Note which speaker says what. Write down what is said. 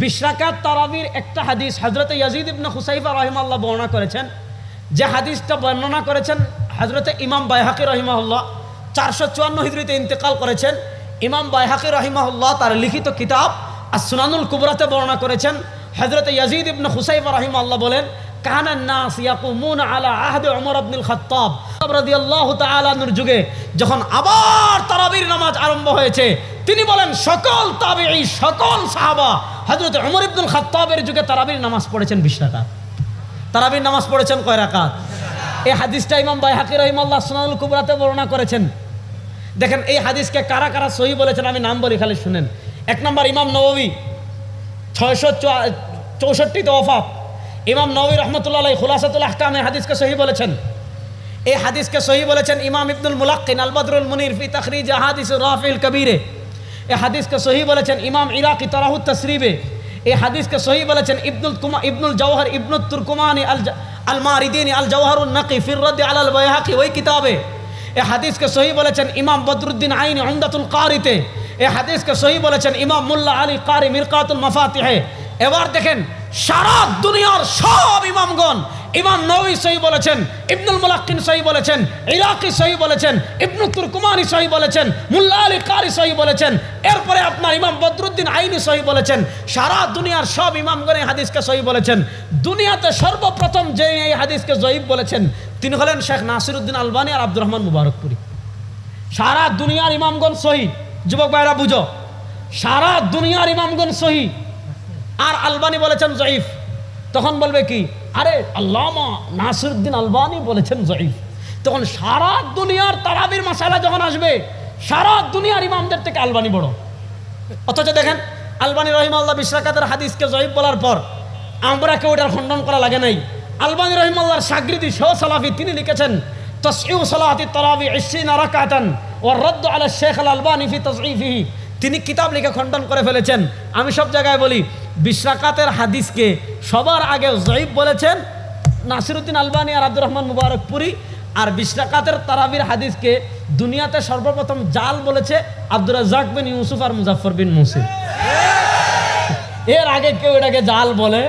Speaker 1: বিশরাকাত তারাবির একটা হাদিস হজরত ইয়াজিদ ইবনে হুসাইফা রহিমাল্লাহ বর্ণনা করেছেন। যে হাদিসটা বর্ণনা করেছেন হজরত ইমাম বাইহাকি রহিমাহুল্লাহ চারশো চুয়ান্ন হিজড়িতে ইন্তেকাল করেছেন। ইমাম বাইহাকি রহিমাহুল্লাহ তার লিখিত কিতাব আর সুনানুল কুবরাতে বর্ণনা করেছেন। হজরত ইয়াজিদ ইবনে হুসাইফা রহিমাল্লাহ বলেন কাহান নাস ইয়াকুমুন আলা আহদে ওমর আব্দুল খাত্তাব। তাআলা নূর যুগে যখন আবার তারাবির নামাজ আরম্ভ হয়েছে, তিনি বলেন, সকল তাবিঈ, সকল সাহাবা, হযরত ওমর ইবনুল খাত্তাবের যুগে তারাবির নামাজ পড়েছেন 20 রাকাত। তারাবির নামাজ পড়েছেন কয় রাকাত? এই হাদিসটা ইমাম বাইহাকি রহিমাল্লাহ সোনাল কুবরাতে বর্ণনা করেছেন। দেখেন, এই হাদিসকে কারা কারা সহি বলেছেন আমি নাম বলি, খালি শুনেন। এক নম্বর ইমাম নবী ছয়শো চৌষট্টিতে ওফাত। ইমাম নবী রহমতুল্লাহ খুলাসাতুল আহকাম এই হাদিসকে সহি বলেছেন। এই হাদিসকে সহি বলেছেন ইমাম ইবনুল মুলাক্কিন আল বদরুল মুনির ফি তখরিজ হাদিস রাফিল কবিরে। এ হাদিসকে সহি বলেছেন ইমাম ইরাকি তরাহুত তসরিবে। এই হাদিসকে সহি বলেছেন ইবনুল কুমা ইবনুল জওহর ইবনুল তুরকুমানি আল আল মারিদিনী আল জওহরুল নকি ফির রদ্দ আল বাইহাকি ওই কিতাবে। এ হাদিসকে সহি বলেছেন ইমাম বদরুদ্দিন আইনি উমদাতুল কারিতে। এ হাদিসকে সহি বলেছেন ইমাম মুল্লা আলী কারি মিরকাতুল মাফাতিহে। এবার দেখেন সারা দুনিয়ার সব ইমামগণ ইমাম নবী সহি বলেছেন, ইবনুল মুলাক্কিন সহি বলেছেন, ইরাকি সহি বলেছেন, ইবনু তুরকুমানি সহি বলেছেন, মুল্লা আলী কারি সহি বলেছেন, এরপরে আপনার ইমাম বদরুদ্দিন আইনি সহি বলেছেন, সারা দুনিয়ার সব ইমামগণ এই হাদিসকে সহি বলেছেন, দুনিয়াতে সর্বপ্রথম যে এই হাদিসকে জয়ীব বলেছেন, তিনি হলেন শেখ নাসিরুদ্দিন আলবানী আর আব্দুর রহমান মুবারকপুরি। সারা দুনিয়ার ইমামগণ সহি, যুবক ভাইরা বুঝো, সারা দুনিয়ার ইমামগণ সহি, আর আলবানি বলেছেন জয়ীফ, তখন বলবে কি আরে আল্লামা নাসিরুদ্দিন আলবানি বলেছেন জয়ীফ, তখন সারা দুনিয়ার তারাবির মশালা যখন আসবে, সারা দুনিয়ার ইমামদের থেকে আলবানি বড়। অথচ দেখেন, আলবানী রহিমাল্লাহ বিশরাকাতের হাদিসকে জয়ীব বলার পর আমরা কেউ এটার খণ্ডন করা লাগে নাই। আলবানী রহিমাল্লাহর সাগরিদি শো সালাফি, তিনি লিখেছেন তসইউ সালাহাতি তলাবি ইসিন রাকাতান ও রদ্দ আলা শেখ আল আলবানি ফি তিনি কিতাব লিখে খণ্ডন করে ফেলেছেন। আমি সব জায়গায় বলি বিশ্বাকাতের হাদিসকে সবার আগে জয়ীব বলেছেন, নাসিরুদ্দিন আলবানী আর আব্দুর রহমান মুবারকপুরি আর বিশ্বাকাতের তারাবির হাদিসকে দুনিয়াতে সর্বপ্রথম জাল বলেছে আব্দুর রাজাক বিন ইউসুফ আর মুজাফর বিন মুসিদ এর আগে কেউ এটাকে জাল বলে